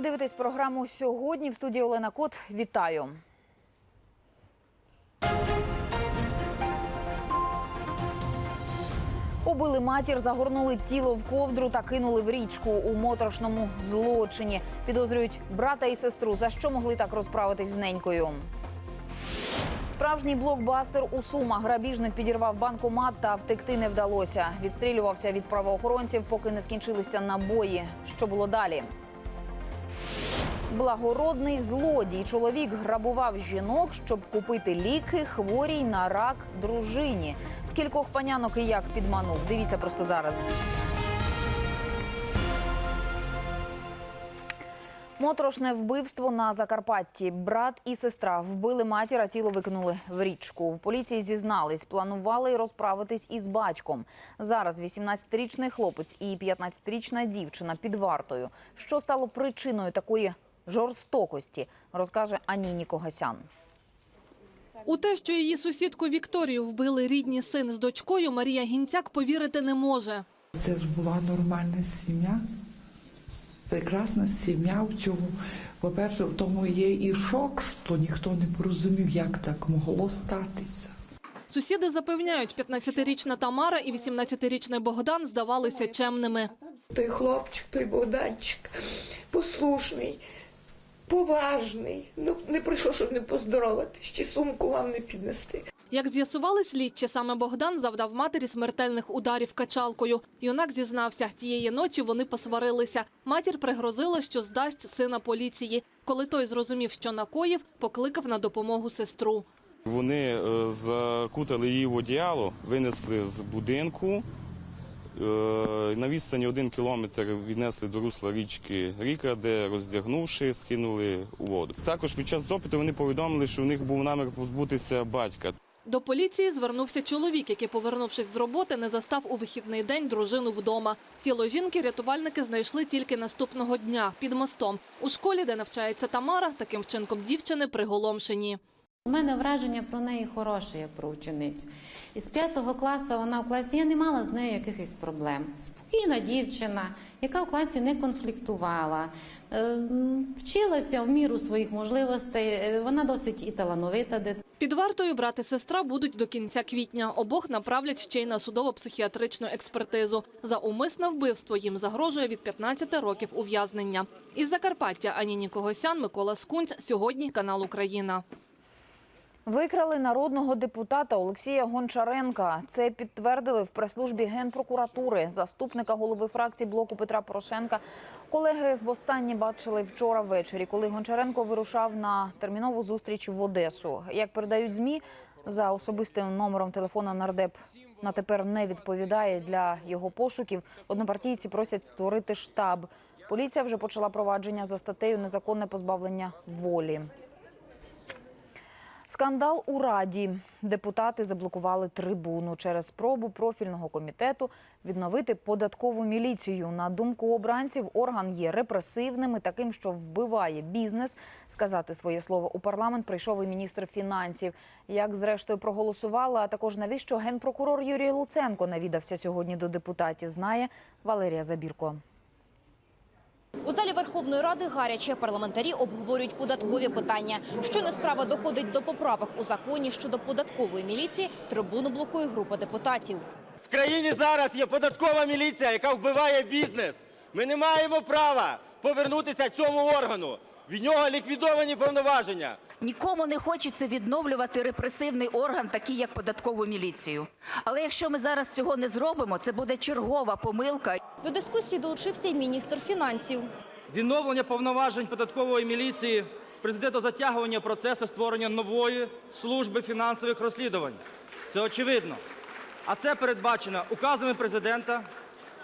Ви дивитесь програму сьогодні в студії Олена Кот. Вітаю. Убили матір, загорнули тіло в ковдру та кинули в річку у моторошному злочині. Підозрюють брата і сестру. За що могли так розправитись з ненькою? Справжній блокбастер у Сумах. Грабіжник підірвав банкомат та втекти не вдалося. Відстрілювався від правоохоронців, поки не скінчилися набої. Що було далі? Благородний злодій. Чоловік грабував жінок, щоб купити ліки хворій на рак дружині. Скількох панянок і як підманув? Дивіться просто зараз. Моторошне вбивство на Закарпатті. Брат і сестра вбили матір, а тіло викинули в річку. В поліції зізнались, планували розправитись із батьком. Зараз 18-річний хлопець і 15-річна дівчина під вартою. Що стало причиною такої жорстокості, розкаже Аніні Когасян. У те, що її сусідку Вікторію вбили рідні син з дочкою, Марія Гінцяк повірити не може. Це ж була нормальна сім'я, прекрасна сім'я в цьому. По-перше, в тому є і шок, що ніхто не порозумів, як так могло статися. Сусіди запевняють, 15-річна Тамара і 18-річний Богдан здавалися чемними. Той хлопчик, той Богданчик, послушний, поважний. Ну, не прийшов, щоб не поздоровати, ще сумку вам не піднести. Як з'ясували слідчі, саме Богдан завдав матері смертельних ударів качалкою. Юнак зізнався, тієї ночі вони посварилися. Матір пригрозила, що здасть сина поліції. Коли той зрозумів, що накоїв, покликав на допомогу сестру. Вони е, закутали її в одіяло, винесли з будинку. Е, На відстані один кілометр віднесли до русла річки Ріка, де роздягнувши, скинули у воду. Також під час допиту вони повідомили, що в них був намір позбутися батька. До поліції звернувся чоловік, який, повернувшись з роботи, не застав у вихідний день дружину вдома. Тіло жінки рятувальники знайшли тільки наступного дня під мостом. У школі, де навчається Тамара, таким вчинком дівчини приголомшені. У мене враження про неї хороше, як про ученицю. Із п'ятого класу вона в класі, я не мала з нею якихось проблем. Спокійна дівчина, яка в класі не конфліктувала, е, вчилася в міру своїх можливостей. е, Вона досить і талановита. Під вартою брат і сестра будуть до кінця квітня. Обох направлять ще й на судово-психіатричну експертизу. За умисне вбивство їм загрожує від 15 років ув'язнення. Із Закарпаття Аніні Когосян, Микола Скунць. Сьогодні канал Україна. Викрали народного депутата Олексія Гончаренка. Це підтвердили в прес-службі Генпрокуратури, заступника голови фракції блоку Петра Порошенка. Колеги востаннє бачили вчора ввечері, коли Гончаренко вирушав на термінову зустріч в Одесу. Як передають змі, за особистим номером телефона нардеп на тепер не відповідає для його пошуків. Однопартійці просять створити штаб. Поліція вже почала провадження за статтею незаконне позбавлення волі. Скандал у Раді. Депутати заблокували трибуну через спробу профільного комітету відновити податкову міліцію. На думку обранців, орган є репресивним і таким, що вбиває бізнес. Сказати своє слово у парламент прийшов і міністр фінансів. Як зрештою проголосували, а також навіщо генпрокурор Юрій Луценко навідався сьогодні до депутатів, знає Валерія Забірко. У залі Верховної Ради гаряче парламентарі обговорюють податкові питання. Щойно справа доходить до поправок у законі щодо податкової міліції, трибуну блокує група депутатів. В країні зараз є податкова міліція, яка вбиває бізнес. Ми не маємо права повернутися цьому органу. Від нього ліквідовані повноваження. Нікому не хочеться відновлювати репресивний орган, такий як податкову міліцію. Але якщо ми зараз цього не зробимо, це буде чергова помилка. До дискусії долучився й міністр фінансів. Відновлення повноважень податкової міліції призведе до затягування процесу створення нової служби фінансових розслідувань. Це очевидно. А це передбачено указами президента,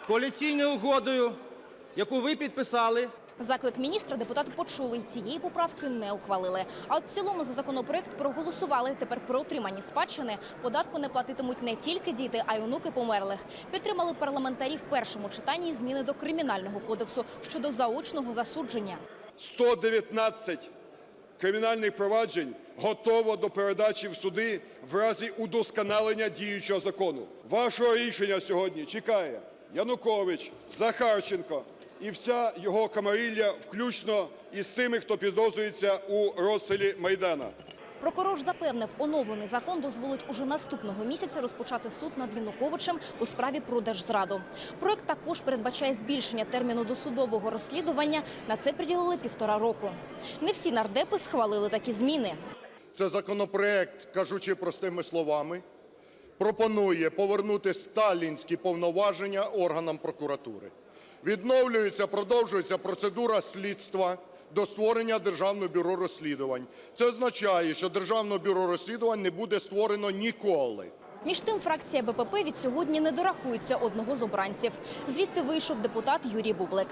коаліційною угодою, яку ви підписали. Заклик міністра депутати почули. Цієї поправки не ухвалили. А от в цілому за законопроект проголосували. Тепер про отримані спадщини податку не платитимуть не тільки діти, а й онуки померлих. Підтримали парламентарі в першому читанні зміни до кримінального кодексу щодо заочного засудження. 119 кримінальних проваджень готово до передачі в суди в разі удосконалення діючого закону. Вашого рішення сьогодні чекає Янукович, Захарченко, і вся його камарилля, включно із тими, хто підозрюється у розстрілі Майдана. Прокурор запевнив, оновлений закон дозволить уже наступного місяця розпочати суд над Януковичем у справі про держзраду. Проект також передбачає збільшення терміну досудового розслідування. На це приділили півтора року. Не всі нардепи схвалили такі зміни. Це законопроект, кажучи простими словами, пропонує повернути сталінські повноваження органам прокуратури. Відновлюється, продовжується процедура слідства до створення Державного бюро розслідувань. Це означає, що Державне бюро розслідувань не буде створено ніколи. Між тим, фракція БПП від сьогодні не дорахується одного з обранців. Звідти вийшов депутат Юрій Бублик.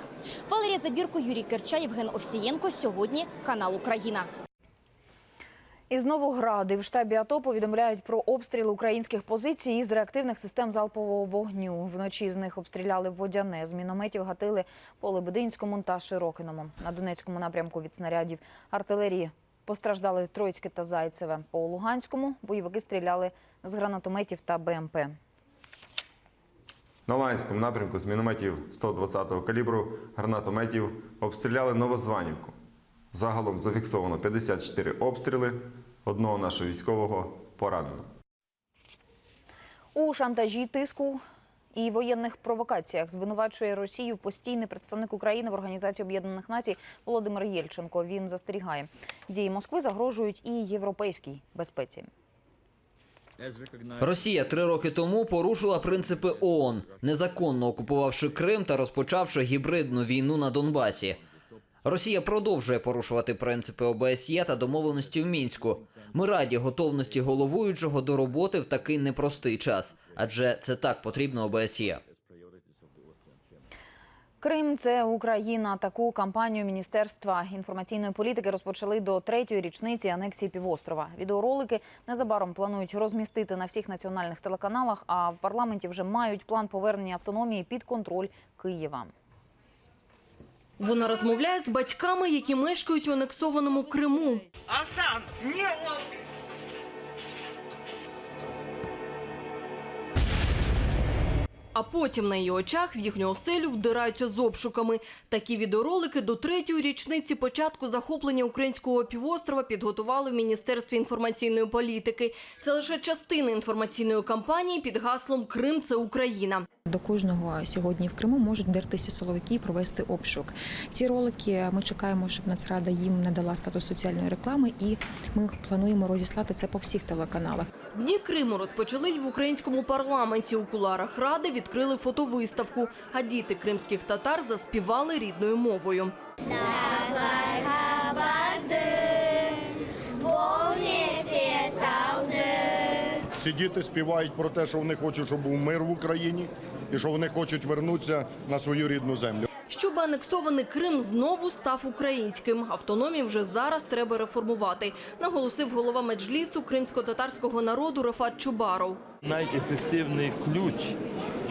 Валерія Забірко, Юрій Керча, Євген Овсієнко. Сьогодні канал Україна. І знову гради в штабі АТО повідомляють про обстріли українських позицій із реактивних систем залпового вогню. Вночі з них обстріляли Водяне. З мінометів гатили по Лебединському та Широкиному. На Донецькому напрямку від снарядів артилерії постраждали Троїцьке та Зайцеве. По Луганському бойовики стріляли з гранатометів та БМП. На Луганському напрямку з мінометів 120-го калібру гранатометів обстріляли Новозванівку. Загалом зафіксовано 54 обстріли, одного нашого військового поранено. У шантажі тиску і воєнних провокаціях звинувачує Росію постійний представник України в Організації Об'єднаних Націй Володимир Єльченко. Він застерігає, дії Москви загрожують і європейській безпеці. Росія три роки тому порушила принципи ООН, незаконно окупувавши Крим та розпочавши гібридну війну на Донбасі. Росія продовжує порушувати принципи ОБСЄ та домовленості в мінську. Ми раді готовності головуючого до роботи в такий непростий час, адже це так потрібно ОБСЄ. Крим це Україна. Таку кампанію Міністерства інформаційної політики розпочали до третьої річниці анексії півострова. Відеоролики незабаром планують розмістити на всіх національних телеканалах. А в парламенті вже мають план повернення автономії під контроль Києва. Вона розмовляє з батьками, які мешкають у анексованому Криму. А потім на її очах в їхню оселю вдираються з обшуками. Такі відеоролики до третьої річниці початку захоплення українського півострова підготували в Міністерстві інформаційної політики. Це лише частина інформаційної кампанії під гаслом Крим це Україна. До кожного сьогодні в Криму можуть дертися силовики і провести обшук. Ці ролики ми чекаємо, щоб Нацрада їм надала статус соціальної реклами, і ми плануємо розіслати це по всіх телеканалах. Дні Криму розпочали й в українському парламенті. У куларах ради відкрили фотовиставку, а діти кримських татар заспівали рідною мовою. Ці діти співають про те, що вони хочуть, щоб був мир в Україні, і що вони хочуть вернутися на свою рідну землю. Щоб анексований Крим знову став українським. Автономію вже зараз треба реформувати, наголосив голова меджлісу кримсько-татарського народу Рафат Чубаров. Найефективний ключ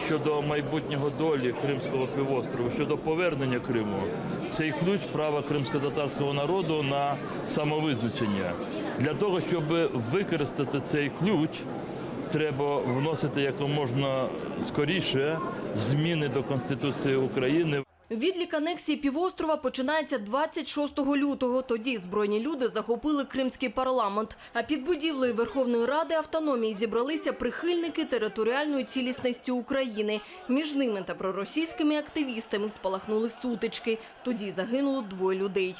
щодо майбутнього долі Кримського півострову, щодо повернення Криму, цей ключ права кримсько-татарського народу на самовизначення. Для того, щоб використати цей ключ, треба вносити якомога скоріше зміни до Конституції України. Відлік анексії півострова починається 26 лютого. Тоді збройні люди захопили кримський парламент. А під будівлею Верховної Ради автономії зібралися прихильники територіальної цілісності України. Між ними та проросійськими активістами спалахнули сутички. Тоді загинуло двоє людей.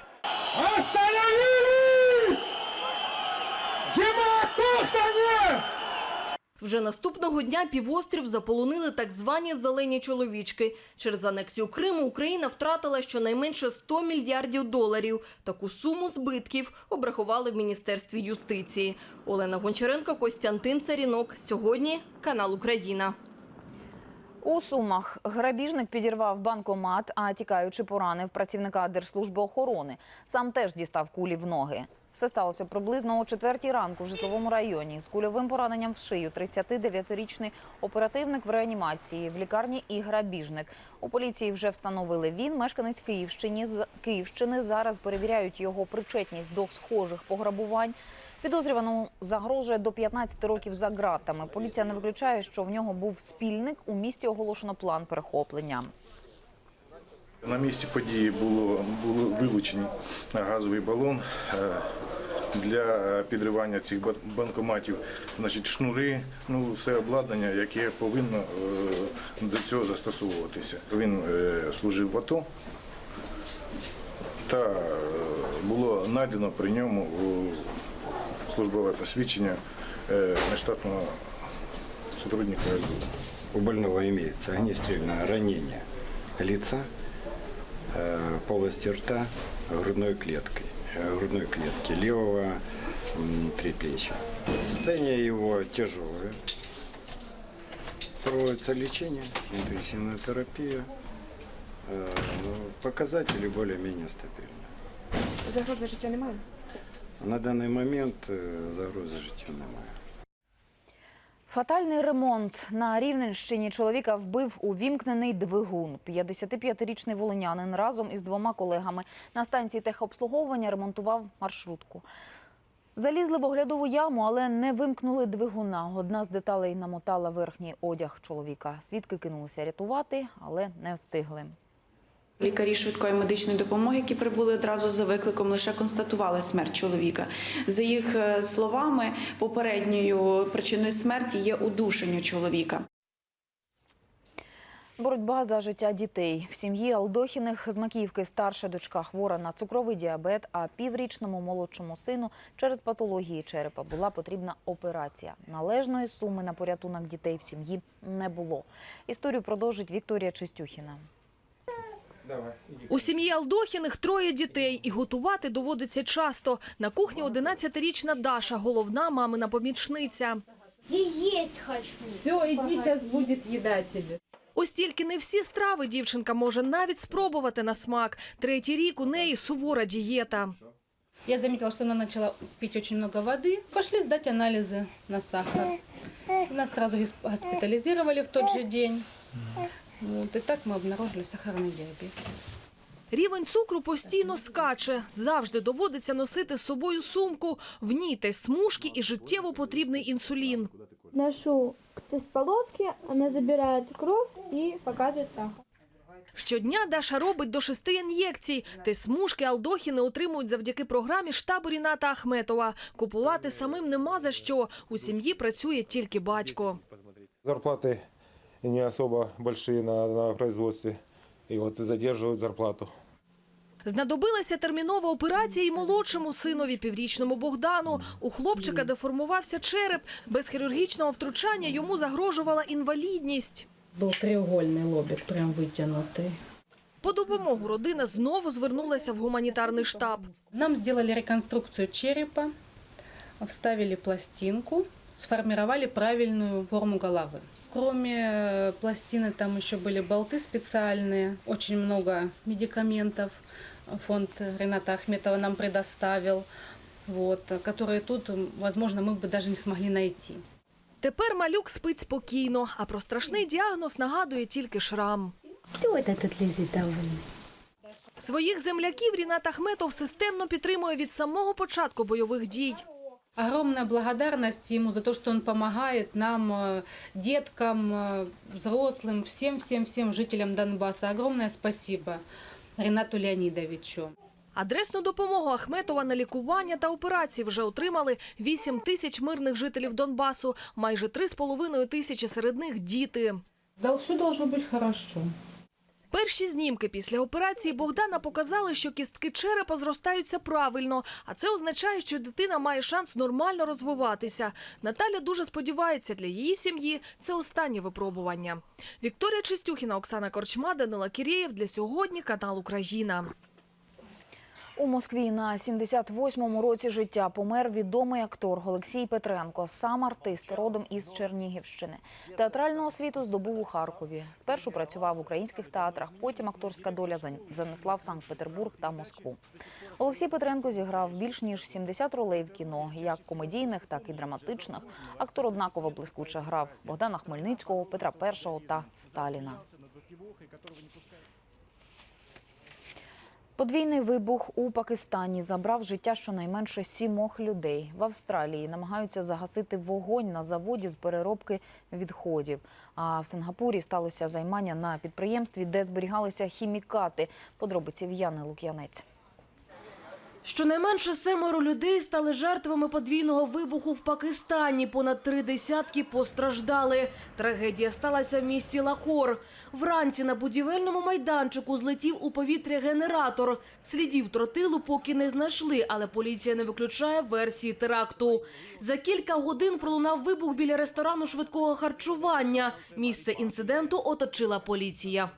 Вже наступного дня півострів заполонили так звані зелені чоловічки. Через анексію Криму Україна втратила щонайменше 100 мільярдів доларів. Таку суму збитків обрахували в Міністерстві юстиції. Олена Гончаренко, Костянтин Царінок. Сьогодні канал Україна. У Сумах грабіжник підірвав банкомат, а тікаючи поранив працівника Держслужби охорони. Сам теж дістав кулі в ноги. Все сталося приблизно о четвертій ранку в житловому районі. З кульовим пораненням в шию 39-річний оперативник в реанімації в лікарні і грабіжник. У поліції вже встановили він, мешканець Київщини. Київщини зараз перевіряють його причетність до схожих пограбувань. Підозрюваному загрожує до 15 років за ґратами. Поліція не виключає, що в нього був спільник. У місті оголошено план перехоплення. На місці події було, було вилучені газовий балон е, для підривання цих банкоматів, значить, шнури, ну, все обладнання, яке повинно е, до цього застосовуватися. Він е, служив в АТО та було знайдено при ньому службове посвідчення нештатного сотрудника СБУ. У больного имеется огнестрельное ранение лица, полости рта, грудной клеткой, э, грудной клетки левого предплечья. Состояние его тяжелое. Проводится лечение, интенсивная терапия. Э, ну, Показатели более-менее стабильны. Загрози життя немає? На данный момент э, загрозы життя немає. Фатальний ремонт на Рівненщині чоловіка вбив увімкнений двигун. 55-річний волинянин разом із двома колегами на станції техобслуговування ремонтував маршрутку. Залізли в оглядову яму, але не вимкнули двигуна. Одна з деталей намотала верхній одяг чоловіка. Свідки кинулися рятувати, але не встигли. Лікарі швидкої медичної допомоги, які прибули одразу за викликом, лише констатували смерть чоловіка. За їх е, словами, попередньою причиною смерті є удушення чоловіка. Боротьба за життя дітей. В сім'ї Алдохіних з Макіївки старша дочка хвора на цукровий діабет, а піврічному молодшому сину через патології черепа була потрібна операція. Належної суми на порятунок дітей в сім'ї не було. Історію продовжить Вікторія Чистюхіна. У сім'ї Алдохіних троє дітей, і готувати доводиться часто. На кухні 11-річна Даша, головна мамина помічниця. И есть хочу. Все, иди, сейчас будет еда тебе. Ось тільки не всі страви дівчинка може навіть спробувати на смак. Третій рік у неї сувора дієта. Я заметила, что она начала пить очень много воды. Пошли сдать анализы на сахар. Нас сразу гис- госпитализировали в тот же день. Вот, и так мы обнаружили сахарный диабет. Рівень цукру постійно скаче. Завжди доводиться носити з собою сумку. В ній те смужки і життєво потрібний інсулін. Ношу к тест-полоске, она забирает кровь и показывает сахар. Щодня Даша робить до шести ін'єкцій. Те смужки Алдохіни отримують завдяки програмі штабу Ріната Ахметова. Купувати самим нема за що. У сім'ї працює тільки батько. Зарплаты не особо большие на, на производстве. И вот задерживают зарплату. Знадобилася термінова операція і молодшому синові, піврічному Богдану. У хлопчика деформувався череп. Без хірургічного втручання йому загрожувала інвалідність. Был треугольный лобик, прям вытянутый. По допомогу родина знову звернулася в гуманітарний штаб. Нам сделали реконструкцию черепа, вставили пластинку, сформировали правильную форму головы. Кроме э, пластины там еще были болты специальные, очень много медикаментов фонд Рената Ахметова нам предоставил, вот, которые тут, возможно, мы бы даже не смогли найти. Тепер малюк спить спокійно, а про страшний діагноз нагадує тільки шрам. Кто это тут лезет домой? Своїх земляків Рінат Ахметов системно підтримує від самого початку бойових дій. Огромная благодарность ему за то, что он помогает нам, э, деткам, э, взрослым, всем-всем-всем жителям Донбасса. Огромное спасибо Ренату Леонидовичу. Адресну допомогу Ахметова на лікування та операції вже отримали 8 тисяч мирних жителів Донбасу, майже 3,5 тисячі серед них діти. Да, все должно быть хорошо. Перші знімки після операції Богдана показали, що кістки черепа зростаються правильно, а це означає, що дитина має шанс нормально розвиватися. Наталя дуже сподівається, для її сім'ї це останнє випробування. Вікторія Чистюхіна, Оксана Корчма, Данила Кірєєв. Для сьогодні канал Україна. У Москві на 78-му році життя помер відомий актор Олексій Петренко, сам артист, родом із Чернігівщини. Театральну освіту здобув у Харкові. Спершу працював в українських театрах, потім акторська доля занесла в Санкт-Петербург та Москву. Олексій Петренко зіграв більш ніж 70 ролей в кіно, як комедійних, так і драматичних. Актор однаково блискуче грав Богдана Хмельницького, Петра І та Сталіна. Подвійний вибух у Пакистані забрав життя щонайменше сімох людей. В Австралії намагаються загасити вогонь на заводі з переробки відходів. А в Сингапурі сталося займання на підприємстві, де зберігалися хімікати. Подробиці В'яни Лук'янець. Щонайменше семеро людей стали жертвами подвійного вибуху в Пакистані. Понад три десятки постраждали. Трагедія сталася в місті Лахор. Вранці на будівельному майданчику злетів у повітря генератор. Слідів тротилу поки не знайшли, але поліція не виключає версії теракту. За кілька годин пролунав вибух біля ресторану швидкого харчування. Місце інциденту оточила поліція.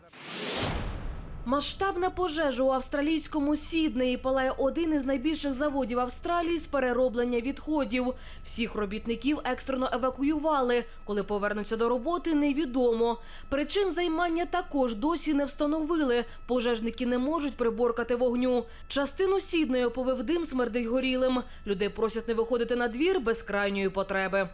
Масштабна пожежа у австралійському Сіднеї палає один із найбільших заводів Австралії з перероблення відходів. Всіх робітників екстрено евакуювали. Коли повернуться до роботи, невідомо. Причин займання також досі не встановили. Пожежники не можуть приборкати вогню. Частину Сіднеї оповив дим смердить горілим. Людей просять не виходити на двір без крайньої потреби.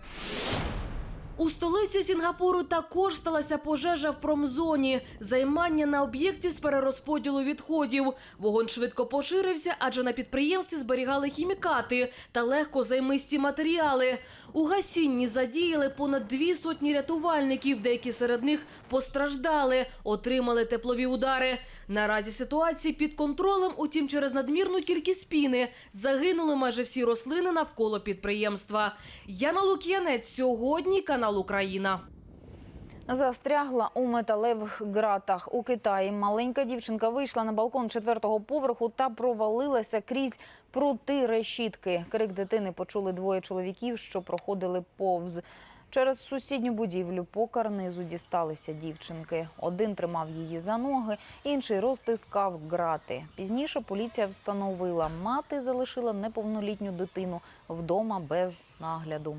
У столиці Сінгапуру також сталася пожежа в промзоні. Займання на об'єкті з перерозподілу відходів. Вогонь швидко поширився, адже на підприємстві зберігали хімікати та легкозаймисті матеріали. У гасінні задіяли понад дві сотні рятувальників. Деякі серед них постраждали, отримали теплові удари. Наразі ситуація під контролем, утім, через надмірну кількість піни загинули майже всі рослини навколо підприємства. Яна Лук'янець сьогодні канал Україна. Застрягла у металевих ґратах у Китаї. Маленька дівчинка вийшла на балкон четвертого поверху та провалилася крізь прути решітки. Крик дитини почули двоє чоловіків, що проходили повз. Через сусідню будівлю по карнизу дісталися дівчинки. Один тримав її за ноги, інший розтискав ґрати. Пізніше поліція встановила, мати залишила неповнолітню дитину вдома без нагляду.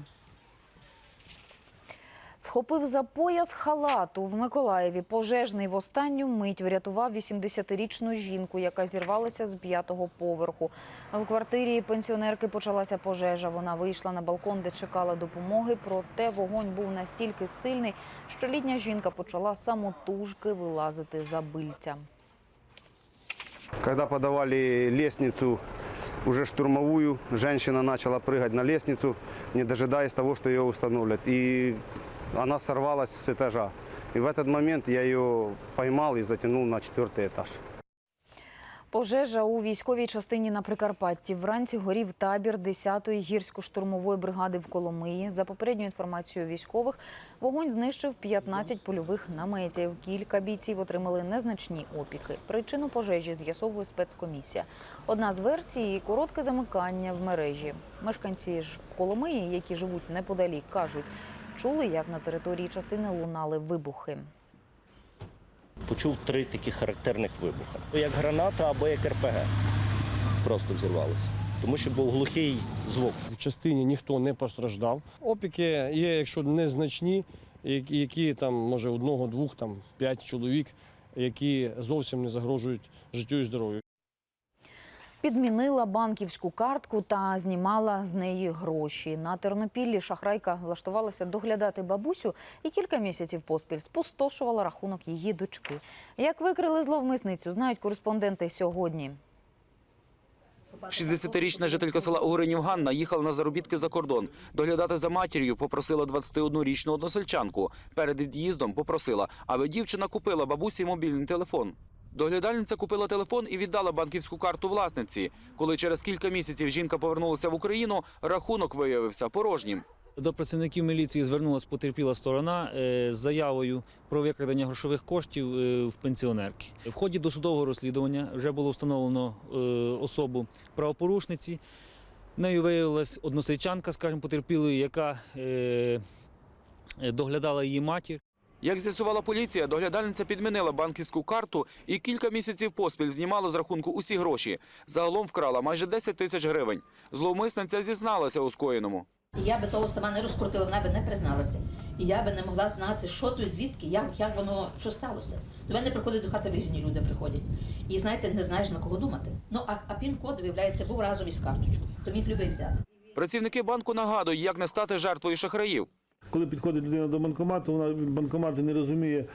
Схопив за пояс халату в Миколаєві. Пожежний в останню мить врятував 80-річну жінку, яка зірвалася з п'ятого поверху. В квартирі пенсіонерки почалася пожежа. Вона вийшла на балкон, де чекала допомоги. Проте вогонь був настільки сильний, що літня жінка почала самотужки вилазити за бильця. Когда подавали лестницу, уже штурмовую, женщина начала прыгать на лестницу, не дожидаясь того, что ее установлят. И она сорвалась с этажа. И в этот момент я ее поймал и затянул на четвертый этаж. Пожежа у військовій частині на Прикарпатті. Вранці горів табір 10-ї гірсько-штурмової бригади в Коломиї. За попередньою інформацією військових, вогонь знищив 15 польових наметів. Кілька бійців отримали незначні опіки. Причину пожежі з'ясовує спецкомісія. Одна з версій – коротке замикання в мережі. Мешканці ж Коломиї, які живуть неподалік, кажуть, чули, як на території частини лунали вибухи. Почув три такі характерних вибухи. Як граната або як РПГ. Просто взірвалося. Тому що був глухий звук. В частині ніхто не постраждав. Опіки є, якщо незначні, які, які там може одного, двох, там п'ять чоловік, які зовсім не загрожують життю і здоров'ю. Підмінила банківську картку та знімала з неї гроші. На Тернопіллі шахрайка влаштувалася доглядати бабусю і кілька місяців поспіль спустошувала рахунок її дочки. Як викрили зловмисницю, знають кореспонденти сьогодні. 60-річна жителька села Огоринів Ганна їхала на заробітки за кордон. Доглядати за матір'ю попросила 21-річну односельчанку. Перед від'їздом попросила, аби дівчина купила бабусі мобільний телефон. Доглядальниця купила телефон і віддала банківську карту власниці. Коли через кілька місяців жінка повернулася в Україну, рахунок виявився порожнім. До працівників міліції звернулася потерпіла сторона е, з заявою про викрадення грошових коштів е, в пенсіонерки. В ході досудового розслідування вже було встановлено е, особу правопорушниці. Нею виявилась односельчанка, скажімо, потерпілої, яка доглядала її матір. Як з'ясувала поліція, доглядальниця підмінила банківську карту і кілька місяців поспіль знімала з рахунку усі гроші. Загалом вкрала майже 10 тисяч гривень. Зловмисниця зізналася у скоєному. Я би того сама не розкрутила, вона би не призналася. І я би не могла знати, що то, звідки, як, як воно, що сталося. До мене приходять до хати різні люди приходять. І знаєте, не знаєш на кого думати. Ну а, а пін-код, виявляється, був разом із карточкою. То міг любий взяти. Працівники банку нагадують, як не стати жертвою шахраїв. Коли підходить людина до банкомату, вона від банкомату не розуміє,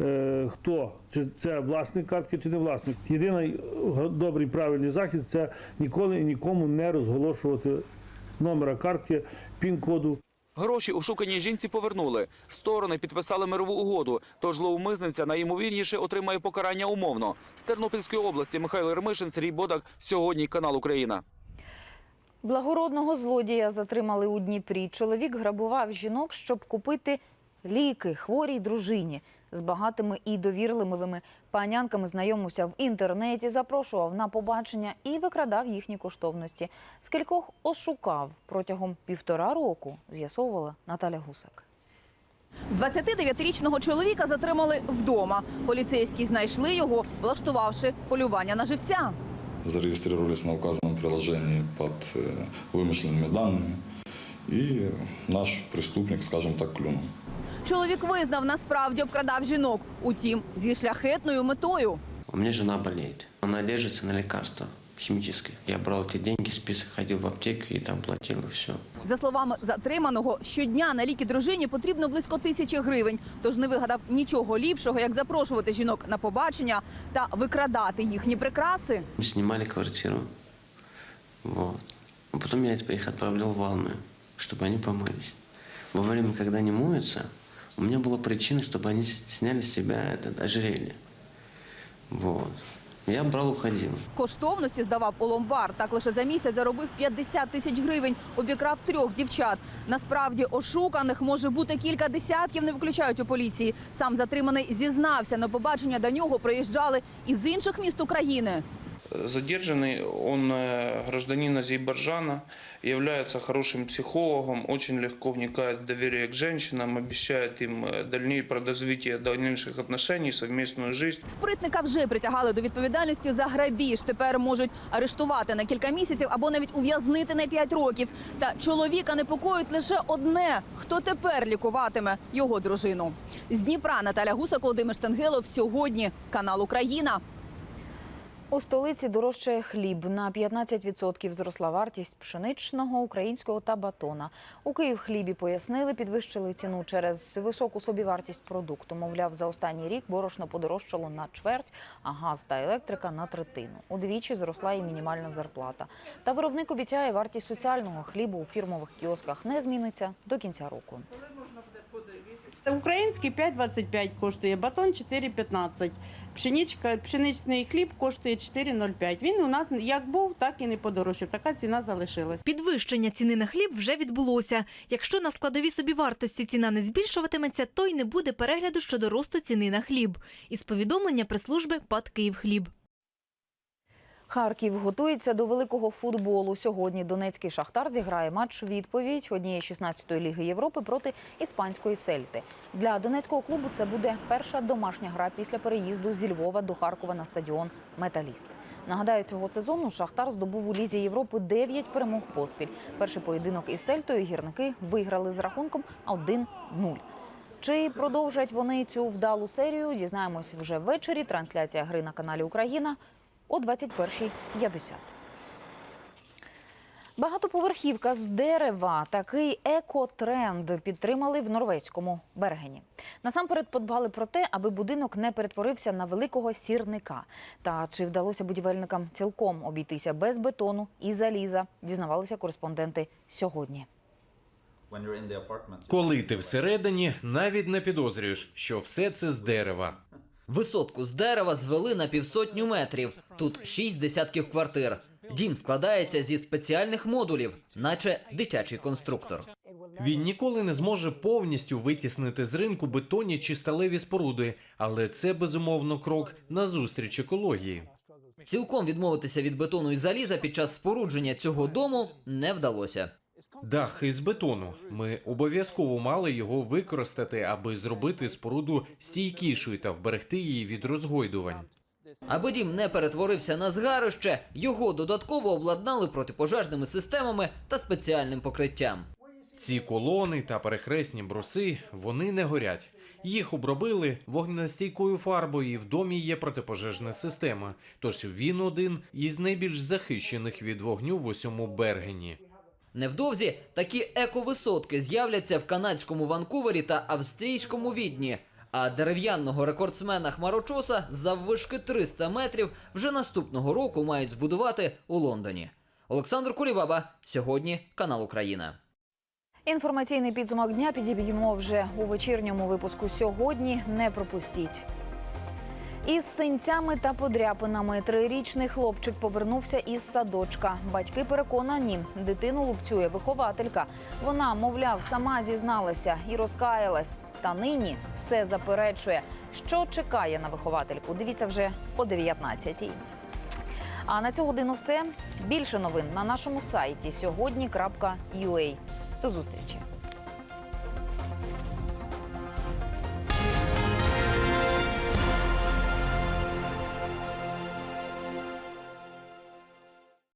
е, хто чи це власник картки, чи не власник. Єдиний добрий правильний захід це ніколи і нікому не розголошувати номера картки, пін-коду. Гроші ошуканій жінці повернули. Сторони підписали мирову угоду, тож злоумисниця найімовірніше отримає покарання умовно. З Тернопільської області Михайло Ремишин, Сергій Бодак. Сьогодні канал Україна. Благородного злодія затримали у Дніпрі. Чоловік грабував жінок, щоб купити ліки хворій дружині. З багатими і довірливими панянками знайомився в інтернеті, запрошував на побачення і викрадав їхні коштовності. Скількох ошукав протягом півтора року, з'ясовувала Наталя Гусак. 29-річного чоловіка затримали вдома. Поліцейські знайшли його, влаштувавши полювання на живця зарегистрировались на указанном приложении под э, вымышленными данными. И наш преступник, скажем так, клюнул. Чоловік визнав, насправді обкрадав жінок. Утім, зі шляхетною метою. У меня жена болеет. Она держится на лекарства химические. Я брал эти деньги, список ходил в аптеку и там платил и все. За словами затриманого, щодня на ліки дружині потрібно близько тисячі гривень. Тож не вигадав нічого ліпшого, як запрошувати жінок на побачення та викрадати їхні прикраси. Мы снимали квартиру. Вот. А потом я их отправлял в ванную, чтобы они помылись. Во время, когда они моются, у меня была причина, чтобы они с- сняли с себя это ожерелье. Вот. Я брал, уходив. Коштовності здавав у ломбард. Так лише за місяць заробив 50 тисяч гривень. Обікрав трьох дівчат. Насправді ошуканих може бути кілька десятків, не виключають у поліції. Сам затриманий зізнався. На побачення до нього приїжджали із інших міст України. Задержанный, он э, гражданин Азербайджана, является хорошим психологом, очень легко вникает в доверие к женщинам, обещает им э, дальней продолжение дальнейших отношений, совместную жизнь. Спритника вже притягали до відповідальності за грабіж. Тепер можуть арештувати на кілька місяців або навіть ув'язнити на 5 років. Та чоловіка непокоїть лише одне: хто тепер лікуватиме його дружину. З Дніпра Наталя Гусак, Володимир Штангелов. Сьогодні канал Україна. У столиці дорожчає хліб. На 15% зросла вартість пшеничного, українського та батона. У Київхлібі пояснили, підвищили ціну через високу собівартість продукту. Мовляв, за останній рік борошно подорожчало на чверть, а газ та електрика на третину. Удвічі зросла і мінімальна зарплата. Та виробник обіцяє, вартість соціального хлібу у фірмових кіосках не зміниться до кінця року. Український 5,25 коштує, батон 4,15. Пшеничка, пшеничний хліб коштує 4,05. Він у нас як був, так і не подорожчав. Така ціна залишилась. Підвищення ціни на хліб вже відбулося. Якщо на складовій собівартості ціна не збільшуватиметься, то й не буде перегляду щодо росту ціни на хліб. Із повідомлення прес-служби ПАД «Київхліб». Харків готується до великого футболу. Сьогодні Донецький Шахтар зіграє матч відповідь однієї 16-ї ліги Європи проти іспанської Сельти. Для донецького клубу це буде перша домашня гра після переїзду зі Львова до Харкова на стадіон Металіст. Нагадаю, цього сезону Шахтар здобув у лізі Європи 9 перемог поспіль. Перший поєдинок із Сельтою гірники виграли з рахунком 1-0. Чи продовжать вони цю вдалу серію? Дізнаємось вже ввечері. Трансляція гри на каналі Україна о 21.50. Багатоповерхівка з дерева. Такий екотренд підтримали в норвезькому Бергені. Насамперед подбали про те, аби будинок не перетворився на великого сірника. Та чи вдалося будівельникам цілком обійтися без бетону і заліза, дізнавалися кореспонденти сьогодні. Коли ти всередині, навіть не підозрюєш, що все це з дерева. Висотку з дерева звели на півсотню метрів. Тут шість десятків квартир. Дім складається зі спеціальних модулів, наче дитячий конструктор. Він ніколи не зможе повністю витіснити з ринку бетонні чи сталеві споруди, але це безумовно крок назустріч екології. Цілком відмовитися від бетону і заліза під час спорудження цього дому не вдалося. Дах із бетону. Ми обов'язково мали його використати, аби зробити споруду стійкішою та вберегти її від розгойдувань. Аби дім не перетворився на згарище, його додатково обладнали протипожежними системами та спеціальним покриттям. Ці колони та перехресні бруси вони не горять. Їх обробили вогнестійкою фарбою. і В домі є протипожежна система. Тож він один із найбільш захищених від вогню в усьому Бергені. Невдовзі такі ековисотки з'являться в канадському Ванкувері та австрійському Відні. А дерев'яного рекордсмена хмарочоса заввишки 300 метрів вже наступного року мають збудувати у Лондоні. Олександр Кулібаба сьогодні канал Україна. Інформаційний підсумок дня підіб'ємо вже у вечірньому випуску сьогодні. Не пропустіть. Із синцями та подряпинами трирічний хлопчик повернувся із садочка. Батьки переконані, дитину лупцює вихователька. Вона, мовляв, сама зізналася і розкаялась. Та нині все заперечує. Що чекає на виховательку? Дивіться вже о 19-й. А на цю годину все. Більше новин на нашому сайті сьогодні.ua. До зустрічі.